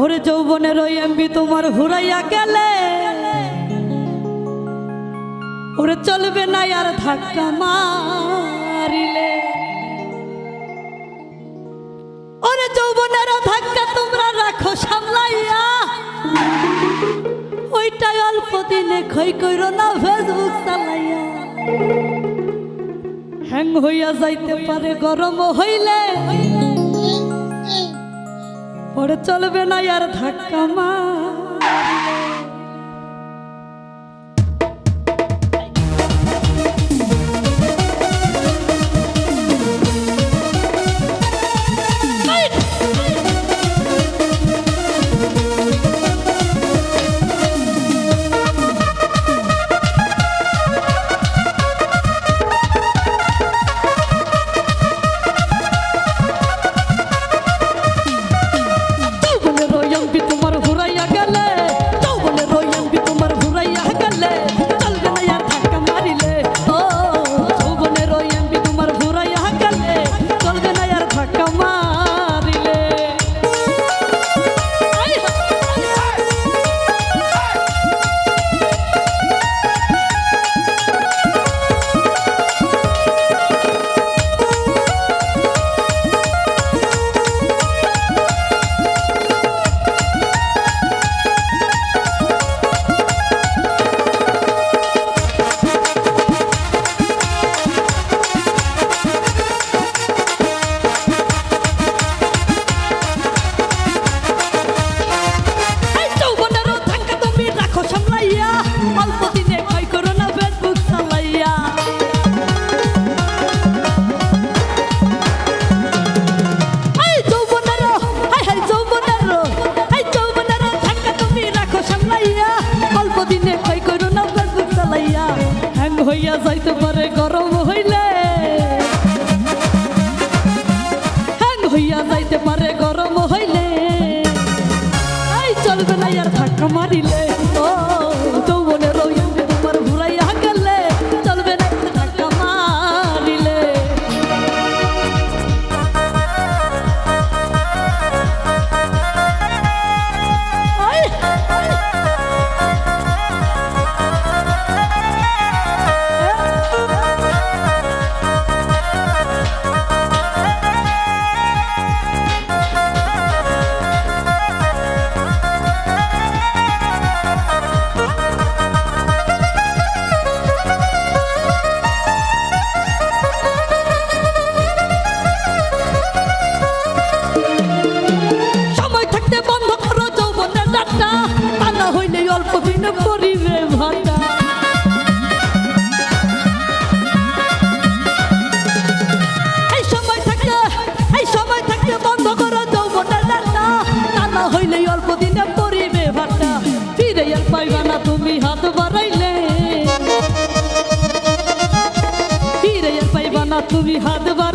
ওরে যৌবনের ওই এমবি তোমার ঘুরাইয়া গেলে। ওরে চলবে না আর ধাক্কা মারিলে। ওরে যৌবনের ধাক্কা তোমরা রাখো সামলাইয়া। ওইটাই অল্প দিনে খই কইর না ফেসবুক চালাইয়া। হ্যাং হইয়া যাইতে পারে, গরম হইলে। পরে চলবে না আর ধাক্কা মা হইয়া যাইতে পারে, গরম হইলে। হ্যাং হইয়া যাইতে পারে, গরম হইলে। এই চলবে না আর ধাক্কা মারিলে। ও হইলে অল্প দিনে পরিবে ভাটা ফিরে পাইবা না তুমি হাত বাড়াইলে। ফিরে পাইবা না তুমি হাত বাড়াইলে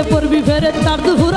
মন পড়বি ফেরে তার ঘুরাইলে